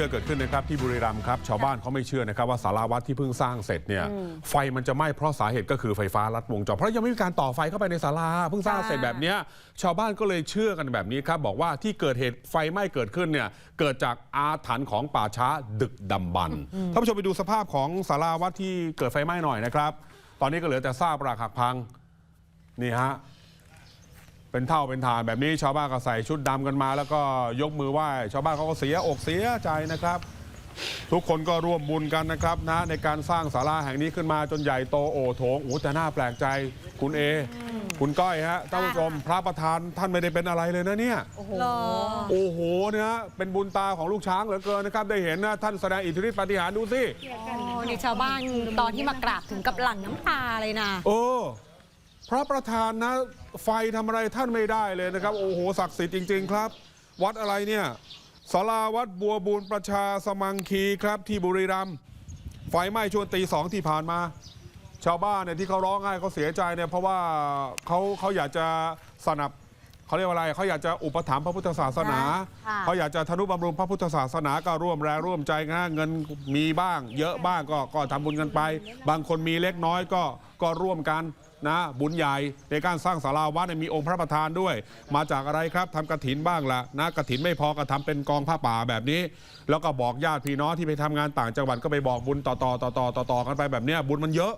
เชื่อเกิดขึ้นนะครับที่บุรีรัมย์ครับชาวบ้านเขาไม่เชื่อนะครับว่าสาราวัดที่เพิ่งสร้างเสร็จเนี่ยไฟมันจะไหม้เพราะสาเหตุก็คือไฟฟ้ารัดวงจรเพราะยังไม่มีการต่อไฟเข้าไปในศาลาเพิ่งสร้างเสร็จแบบเนี้ยชาวบ้านก็เลยเชื่อกันแบบนี้ครับบอกว่าที่เกิดเหตุไฟไหม้เกิดขึ้นเนี่ยเกิดจากอาถรรพ์ของป่าช้าดึกดำบรรพ์ท่านผู้ชมไปดูสภาพของศาลาวัดที่เกิดไฟไหม้หน่อยนะครับ ตอนนี้ก็เหลือแต่ซากปรักหักพังนี่ฮะ เป็นเท่าเป็นฐานแบบนี้ชาวบ้านก็ใส่ชุดดำกันมา แล้วก็ยกมือไหว้ชาวบ้านเขาก็เสียอกเสียใจนะครับ ทุกคนก็ร่วมบุญกันนะครับนะในการสร้างศาลาแห่งนี้ขึ้นมาจนใหญ่โตโอโถงโอ้แต่น่าแปลกใจคุณเอ คุณก้อยฮะท่านผู้ชมพระประธานท่านไม่ได้เป็นอะไรเลยนะเนี่ยหรอ โอ้โหเนี่ยฮะเป็นบุญตาของลูกช้างเหลือเกินนะครับ ได้เห็นนะท่านแสดงอิทธิฤทธิปาฏิหาริย์ดูสิอ๋อนี่ชาวบ้านตอนที่มากราบถึงกับหลั่งน้ำตาเลยนะ โอ้ พระประธานนะไฟทำอะไรท่านไม่ได้เลยนะครับ โอ้โหศักดิ์สิทธิ์จริง ๆ ครับ วัดอะไรเนี่ยศาลาวัดบัวบูรประชาสมังคีครับที่บุรีรัมย์ไฟไหม้ช่วงตีสองที่ผ่านมา ชาวบ้านเนี่ยที่เขาร้องไห้เขาเสียใจเนี่ยเพราะว่าเขาเขาอยากจะสนับเขาเรียกว่าอะไรเขาอยากจะอุปถัมภ์พระพุทธศาสนาค่ะ เขาอยากจะทนุบำรุงพระพุทธศาสนาก็ร่วมแรงร่วมใจนะเงินมีบ้าง เยอะบ้างก็ก็ทำบุญกันไป บางคนมีเล็กน้อยก็ก็ร่วมกัน นะบุญใหญ่ในการสร้างศาลาวัดเนี่ยมีองค์พระประธานด้วย มาจากอะไรครับทำกระถินบ้างละนะกระถินไม่พอก็ทำเป็นกองผ้าป่าแบบนี้ แล้วก็บอกญาติพี่น้องที่ไปทำงานต่างจังหวัดก็ไปบอกบุญต่อต่อต่อต่อต่อต่อกันไปแบบเนี้ยบุญมันเยอะ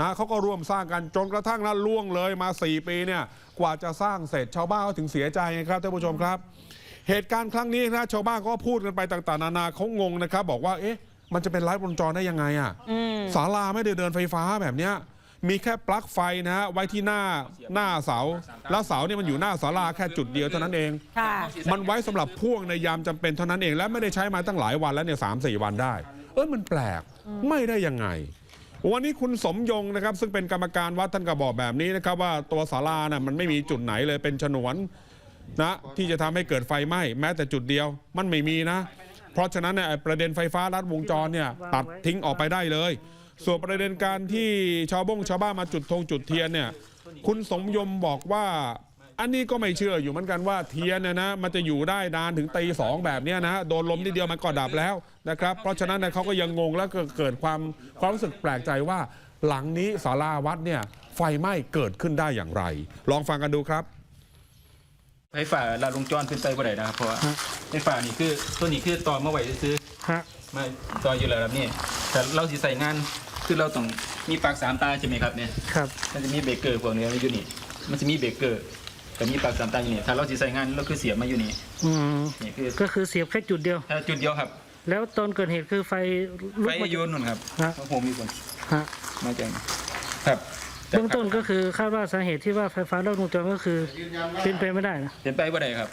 นะเขาก็ร่วมสร้างกันจนกระทั่งนั้นล่วงเลยมา 4 ปีเนี่ยกว่าจะสร้างเสร็จชาวบ้านเขาถึงเสียใจไงครับท่านผู้ชมครับ เหตุการณ์ครั้งนี้นะชาวบ้านก็พูดกันไปต่างๆ นานาเขางงนะครับ บอกว่าเอ๊ะมันจะเป็นไร้วงจรได้ยังไงอะ่ะศาลาไม่ได้เดินไฟฟ้าแบบเนี้ย มีแค่ปลั๊กไฟนะฮะไว้ที่หน้าหน้าเสา แล้วเสาเนี่ยมันอยู่หน้าศาลาแค่จุดเดียวเท่านั้นเอง ค่ะมันไว้สำหรับพ่วงในยามจำเป็นเท่านั้นเอง และไม่ได้ใช้มาตั้งหลายวันแล้วเนี่ยสามสี่วันได้ เอ้ยมันแปลกไม่ได้ยังไง วันนี้คุณสมยงนะครับ ซึ่งเป็นกรรมการวัดท่านก็บอกแบบนี้นะครับ ว่าตัวศาลาน่ะมันไม่มีจุดไหนเลยเป็นฉนวนนะที่จะทำให้เกิดไฟไหม้แม้แต่จุดเดียวมันไม่มีนะ เพราะฉะนั้นเนี่ยไอ้ประเด็นไฟฟ้ารัดวงจรเนี่ยตัดทิ้งออกไปได้เลย ส่วนประเด็นการที่ชาวบ้งชาวบ้านมาจุดธงจุดเทียนเนี่ยคุณสมยมบอกว่า อันนี้ก็ไม่เชื่ออยู่เหมือนกันว่าเทียนเนี่ยนะมันจะอยู่ได้นานถึงตีสองแบบเนี้ยนะโดนลมนิดเดียวมันก็ดับแล้วนะครับ เพราะฉะนั้นเนี่ยเขาก็ยังงงแล้วก็เกิดความความรู้สึกแปลกใจว่า หลังนี้ศาลาวัดเนี่ยไฟไหม้เกิดขึ้นได้อย่างไร ลองฟังกันดูครับไฟฟ้าลาดวงจรขึ้นไปบ่ได้นะครับเพราะว่าไฟฟ้านี่คือตัวนี้คือต่อมาไว้ซื้อฮะๆมาต่ออยู่แล้วครับนี่แต่เราสิใส่งาน คือเราต้องมีปลั๊กสามตาใช่ไหมครับเนี่ยครับ มันจะมีเบรกเกอร์พวกนี้อยู่นี่ มันจะมีเบรกเกอร์แต่มีปลั๊กสามตาอยู่นี่ ถ้าเราสิใส่งานเราคือเสียบมาอยู่นี่อืมนี่คือก็คือเสียบแค่จุดเดียว ถ้าจุดเดียวครับ แล้วตอนเกิดเหตุคือไฟลุไฟกมา โยนนู่นครับฮะ ของผมมีคนฮะมาจากครับ เบื้องต้นก็คือคาดว่าสาเหตุที่ว่าไฟฟ้าลัดวงจรก็คือเป็นไปไม่ได้นะเป็นไปบ่ได้ครับ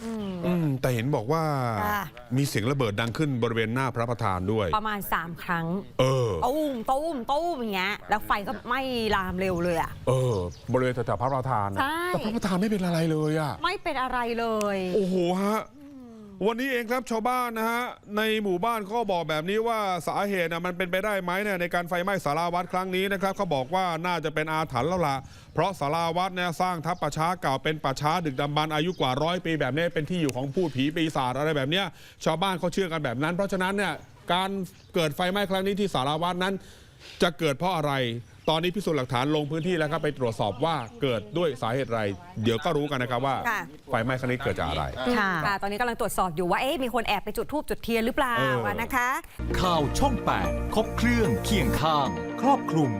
อืมแต่เห็นบอกว่าค่ะ มีเสียงระเบิดดังขึ้นบริเวณหน้าพระประธานด้วย ประมาณ 3 ครั้งเออตุ้มตุ้มตุ้มอย่างเงี้ยแล้วไฟก็ไหม้ลามเร็วเลยอะ เออ บริเวณแถวๆพระประธานนะใช่ แต่พระประธานไม่เป็นอะไรเลยอะ ไม่เป็นอะไรเลย โอ้โหฮะ วันนี้เองครับชาวบ้านนะฮะในหมู่บ้านเขาก็บอกแบบนี้ว่าสาเหตุนะมันเป็นไปได้ไหมเนี่ยในการไฟไหม้สาราวัดครั้งนี้นะครับเขาบอกว่าน่าจะเป็นอาถรรพ์แล้วล่ะเพราะสาราวัดเนี่ยสร้างทับป่าช้าเก่าเป็นป่าช้าดึกดำบรรพ์อายุกว่าร้อยปีแบบนี้เป็นที่อยู่ของผู้ผีปีศาจอะไรแบบเนี้ยชาวบ้านเขาเชื่อกันแบบนั้น เพราะฉะนั้นเนี่ยการเกิดไฟไหม้ครั้งนี้ที่สาราวัดนั้น จะเกิดเพราะอะไร ตอนนี้พิสูจน์หลักฐานลงพื้นที่แล้วครับไปตรวจสอบว่าเกิดด้วยสาเหตุอะไร เดี๋ยวก็รู้กันนะครับว่าค่ะ ไฟไหม้ครั้งนี้เกิดจากอะไรค่ะ ตอนนี้กำลังตรวจสอบอยู่ว่าเอ๊ะมีคนแอบไปจุดทูบจุดเทียนหรือเปล่าเออนะคะ ข่าวช่อง 8 ครบเครื่องเคียงข้าง ครอบคลุม